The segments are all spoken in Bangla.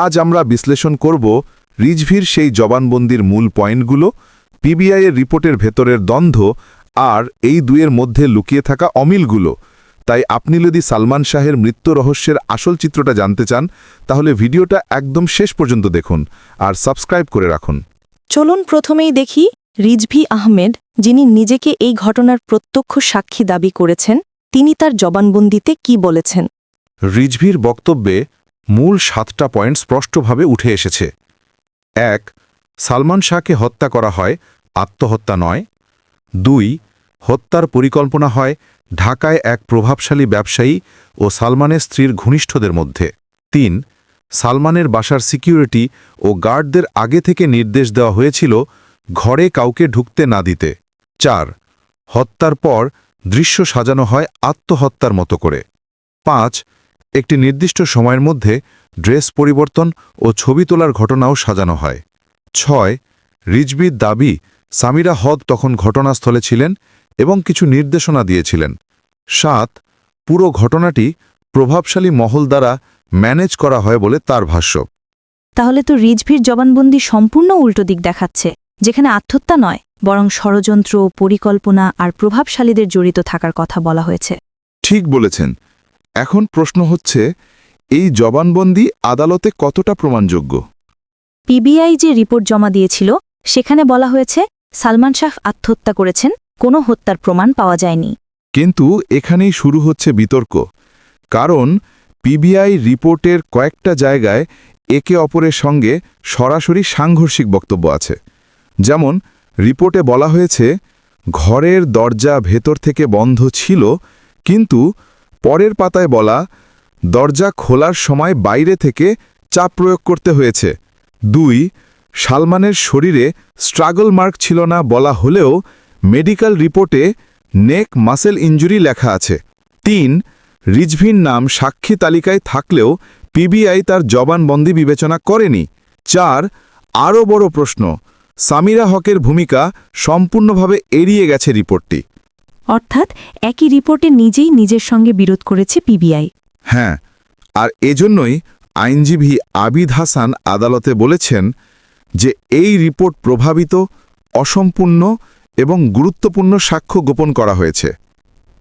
আজ আমরা বিশ্লেষণ করব রিজভির সেই জবানবন্দির মূল পয়েন্টগুলো পিবিআই এর রিপোর্টের ভেতরের দ্বন্দ্ব আর এই দুয়ের মধ্যে লুকিয়ে থাকা অমিলগুলো। তাই আপনি যদি সালমান শাহের মৃত্যু রহস্যের আসল চিত্রটা জানতে চান তাহলে ভিডিওটা একদম শেষ পর্যন্ত দেখুন আর সাবস্ক্রাইব করে রাখুন। চলুন প্রথমেই দেখি রিজভি আহমেদ যিনি নিজেকে এই ঘটনার প্রত্যক্ষ সাক্ষী দাবি করেছেন তিনি তার জবানবন্দিতে কি বলেছেন? রিজভির বক্তব্যে মূল সাতটা পয়েন্ট স্পষ্টভাবে উঠে এসেছে। এক, সালমান শাহকে হত্যা করা হয় আত্মহত্যা নয়। দুই, হত্যার পরিকল্পনা হয় ঢাকায় এক প্রভাবশালী ব্যবসায়ী ও সালমানের স্ত্রীর ঘনিষ্ঠদের মধ্যে। তিন, সালমানের বাসার সিকিউরিটি ও গার্ডদের আগে থেকে নির্দেশ দেওয়া হয়েছিল ঘরে কাউকে ঢুকতে না দিতে। চার, হত্যার পর দৃশ্য সাজানো হয় আত্মহত্যার মতো করে। পাঁচ একটি নির্দিষ্ট সময়ের মধ্যে ড্রেস পরিবর্তন ও ছবি তোলার ঘটনাও সাজানো হয়। ছয় রিজবির দাবি সামিরা হদ তখন ঘটনাস্থলে ছিলেন এবং কিছু নির্দেশনা দিয়েছিলেন। সাত পুরো ঘটনাটি প্রভাবশালী মহল দ্বারা ম্যানেজ করা হয় বলে তার ভাষ্য। তাহলে তো রিজভির জবানবন্দি সম্পূর্ণ উল্টো দিক দেখাচ্ছে যেখানে আত্মহত্যা নয় বরং ষড়যন্ত্র পরিকল্পনা আর প্রভাবশালীদের জড়িত থাকার কথা বলা হয়েছে। ঠিক বলেছেন। এখন প্রশ্ন হচ্ছে এই জবানবন্দি আদালতে কতটা প্রমাণযোগ্য? পিবিআই যে রিপোর্ট জমা দিয়েছিল সেখানে বলা হয়েছে সালমান শাহ আত্মহত্যা করেছেন কোনো হত্যার প্রমাণ পাওয়া যায়নি। কিন্তু এখানেই শুরু হচ্ছে বিতর্ক কারণ পিবিআই রিপোর্টের কয়েকটা জায়গায় একে অপরের সঙ্গে সরাসরি সাংঘর্ষিক বক্তব্য আছে। যেমন রিপোর্টে বলা হয়েছে ঘরের দরজা ভেতর থেকে বন্ধ ছিল কিন্তু পরের পাতায় বলা, দরজা খোলার সময় বাইরে থেকে চাপ প্রয়োগ করতে হয়েছে। দুই, সালমানের শরীরে স্ট্রাগল মার্ক ছিল না বলা হলেও মেডিকেল রিপোর্টে নেক মাসেল ইঞ্জুরি লেখা আছে। তিন, রিজভির নাম সাক্ষী তালিকায় থাকলেও পিবিআই তার জবানবন্দি বিবেচনা করেনি। চার, আরও বড় প্রশ্ন, সামিরা হকের ভূমিকা সম্পূর্ণভাবে এড়িয়ে গেছে রিপোর্টটি। অর্থাৎ একই রিপোর্টে নিজেই নিজের সঙ্গে বিরোধ করেছে পিবিআই। হ্যাঁ আর এজন্যই আইনজীবী আবিদ হাসান আদালতে বলেছেন যে এই রিপোর্ট প্রভাবিত অসম্পূর্ণ এবং গুরুত্বপূর্ণ সাক্ষ্য গোপন করা হয়েছে।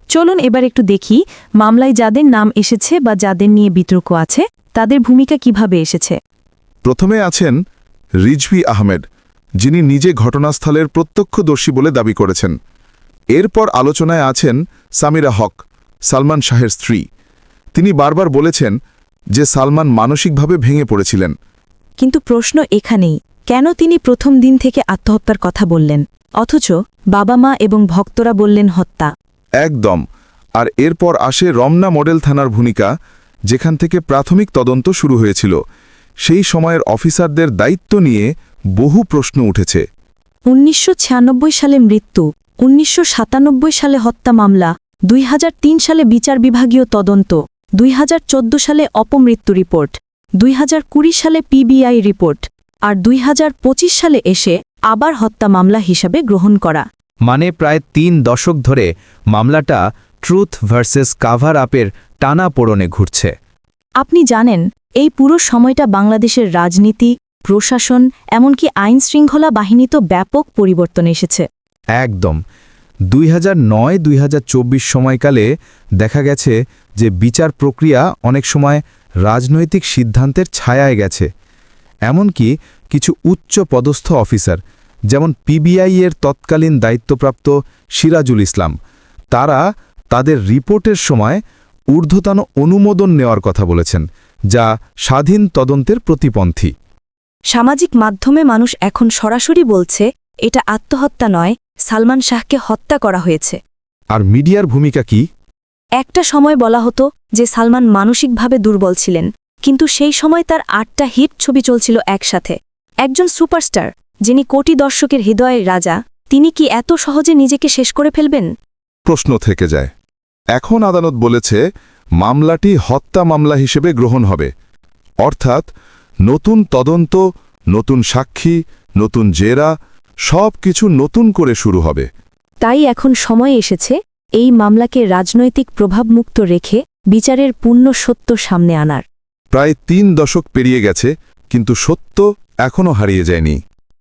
চলুন এবার একটু দেখি মামলায় যাদের নাম এসেছে বা যাদের নিয়ে বিতর্ক আছে তাদের ভূমিকা কীভাবে এসেছে। প্রথমে আছেন রিজভি আহমেদ যিনি নিজে ঘটনাস্থলের প্রত্যক্ষদর্শী বলে দাবি করেছেন। এরপর আলোচনায় আছেন সামিরা হক সালমান শাহের স্ত্রী। তিনি বারবার বলেছেন যে সালমান মানসিকভাবে ভেঙে পড়েছিলেন। কিন্তু প্রশ্ন এখানেই কেন তিনি প্রথম দিন থেকে আত্মহত্যার কথা বললেন? অথচ বাবা মা এবং ভক্তরা বললেন হত্যা। একদম। আর এরপর আসে রমনা মডেল থানার ভূমিকা যেখান থেকে প্রাথমিক তদন্ত শুরু হয়েছিল। সেই সময়ের অফিসারদের দায়িত্ব নিয়ে বহু প্রশ্ন উঠেছে। উনিশশো ছিয়ানব্বই সালে মৃত্যু উনিশশো সাতানব্বই সালে হত্যা মামলা দুই হাজার তিন সালে বিচার বিভাগীয় তদন্ত দুই হাজার চোদ্দ সালে অপমৃত্যু রিপোর্ট দুই হাজার কুড়ি সালে পিবিআই রিপোর্ট আর দুই হাজার পঁচিশ সালে এসে আবার হত্যা মামলা হিসাবে গ্রহণ করা। মানে প্রায় তিন দশক ধরে মামলাটা ট্রুথ ভার্সেস কাভার আপের টানা পোড়নে ঘুরছে। আপনি জানেন এই পুরো সময়টা বাংলাদেশের রাজনীতি প্রশাসন এমনকি আইন শৃঙ্খলা বাহিনী তো ব্যাপক পরিবর্তন এসেছে। একদম। দুই হাজার নয়, দুই সময়কালে দেখা গেছে যে বিচার প্রক্রিয়া অনেক সময় রাজনৈতিক সিদ্ধান্তের ছায়ায় গেছে। এমনকি কিছু উচ্চ পদস্থ অফিসার, যেমন পিবিআই এর তৎকালীন দায়িত্বপ্রাপ্ত সিরাজুল ইসলাম, তারা তাদের রিপোর্টের সময় ঊর্ধ্বতন অনুমোদন নেওয়ার কথা বলেছেন, যা স্বাধীন তদন্তের প্রতিপন্থী। সামাজিক মাধ্যমে মানুষ এখন সরাসরি বলছে, এটা আত্মহত্যা নয় সালমান শাহকে হত্যা করা হয়েছে। আর মিডিয়ার ভূমিকা কি? একটা সময় বলা হতো যে সালমান মানসিকভাবে দুর্বল ছিলেন কিন্তু সেই সময় তার আটটা হিট ছবি চলছিল একসাথে। একজন সুপারস্টার যিনি কোটি দর্শকের হৃদয়ের রাজা তিনি কি এত সহজে নিজেকে শেষ করে ফেলবেন? প্রশ্ন থেকে যায়। এখন আদালত বলেছে মামলাটি হত্যা মামলা হিসেবে গ্রহণ হবে। অর্থাৎ নতুন তদন্ত নতুন সাক্ষী নতুন জেরা সব কিছু নতুন করে শুরু হবে। তাই এখন সময় এসেছে এই মামলাকে রাজনৈতিক প্রভাবমুক্ত রেখে বিচারের পূর্ণ সত্য সামনে আনার। প্রায় তিন দশক পেরিয়ে গেছে কিন্তু সত্য এখনও হারিয়ে যায়নি।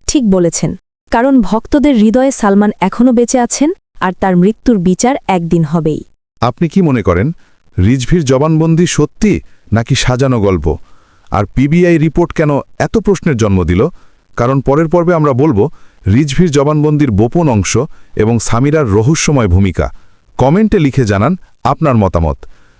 ঠিক বলেছেন কারণ ভক্তদের হৃদয়ে সালমান এখনও বেঁচে আছেন আর তার মৃত্যুর বিচার একদিন হবেই। আপনি কি মনে করেন রিজভির জবানবন্দি সত্যি নাকি সাজানো গল্প? আর পিবিআই রিপোর্ট কেন এত প্রশ্নের জন্ম দিল? কারণ পরের পর্বে আমরা বলব রিজভির জবানবন্দির গোপন অংশ এবং সামিরার রহস্যময় ভূমিকা। কমেন্টে লিখে জানান আপনার মতামত।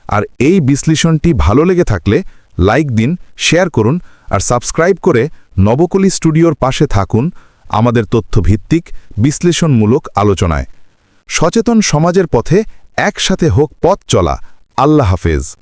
আর এই বিশ্লেষণটি ভালো লেগে থাকলে লাইক দিন, শেয়ার করুন আর সাবস্ক্রাইব করে নবকলি স্টুডিওর পাশে থাকুন আমাদের তথ্যভিত্তিক, বিশ্লেষণমূলক আলোচনায়। সচেতন সমাজের পথে একসাথে হোক পথ চলা। আল্লাহ হাফেজ।